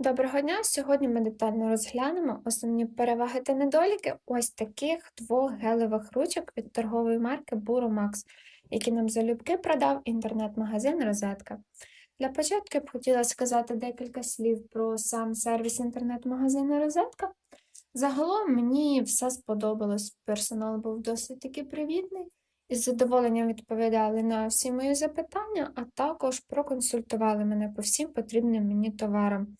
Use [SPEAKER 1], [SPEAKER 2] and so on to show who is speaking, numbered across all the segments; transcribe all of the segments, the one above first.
[SPEAKER 1] Доброго дня! Сьогодні ми детально розглянемо основні переваги та недоліки ось таких двох гелевих ручок від торгової марки Buromax, які нам залюбки продав інтернет-магазин Розетка. Для початку я б хотіла сказати декілька слів про сам сервіс інтернет-магазину Розетка. Загалом мені все сподобалось. Персонал був досить таки привітний і з задоволенням відповідали на всі мої запитання, а також проконсультували мене по всім потрібним мені товарам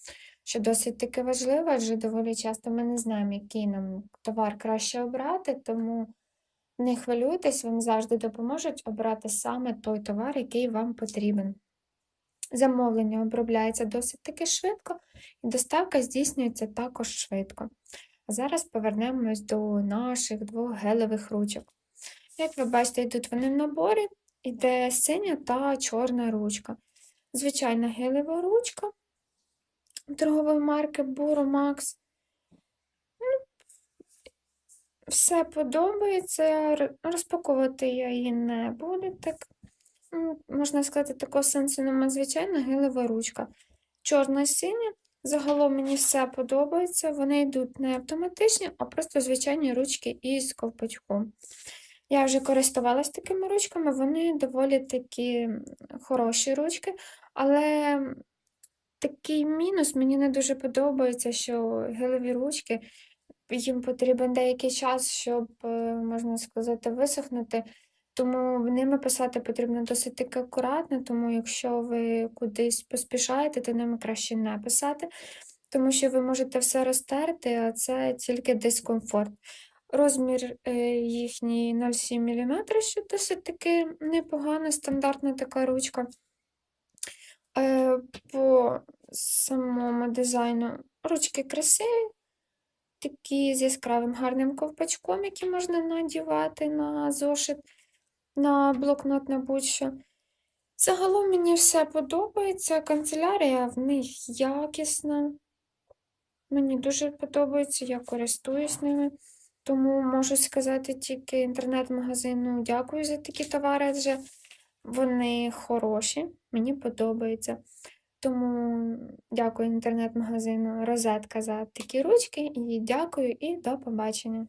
[SPEAKER 1] що досить таки важливо, адже доволі часто ми не знаємо, який нам товар краще обрати, тому не хвилюйтесь, вам завжди допоможуть обрати саме той товар, який вам потрібен. Замовлення обробляється досить таки швидко, і доставка здійснюється також швидко. А зараз повернемось до наших двох гелевих ручок. Як ви бачите, йдуть вони в наборі, іде синя та чорна ручка. Звичайна гелева ручка торгової марки Buromax. Ну, все подобається. Розпаковувати я її не буду. Так, ну, Можна сказати, такого сенсу немає, звичайна гелева ручка. Чорна синя. Загалом мені все подобається. Вони йдуть не автоматичні, а просто звичайні ручки із ковпачком. Я вже користувалась такими ручками, вони доволі такі хороші ручки, але такий мінус мені не дуже подобається, що гелеві ручки, їм потрібен деякий час, щоб, е, можна сказати, висохнути. Тому ними писати потрібно досить таки акуратно, тому якщо ви кудись поспішаєте, то ними краще не писати, тому що ви можете все розтерти, а це тільки дискомфорт. Розмір е, їхній 0,7 мм, що досить таки непогана, стандартна така ручка. Е, по самому дизайну ручки красиві, такі з яскравим гарним ковпачком, який можна надівати на зошит, на блокнот на будь-що. Загалом мені все подобається. Канцелярія в них якісна. Мені дуже подобається, я користуюсь ними. Тому можу сказати тільки інтернет-магазину дякую за такі товари, адже вони хороші, мені подобається. Тому дякую інтернет-магазину Розетка за такі ручки і дякую і до побачення.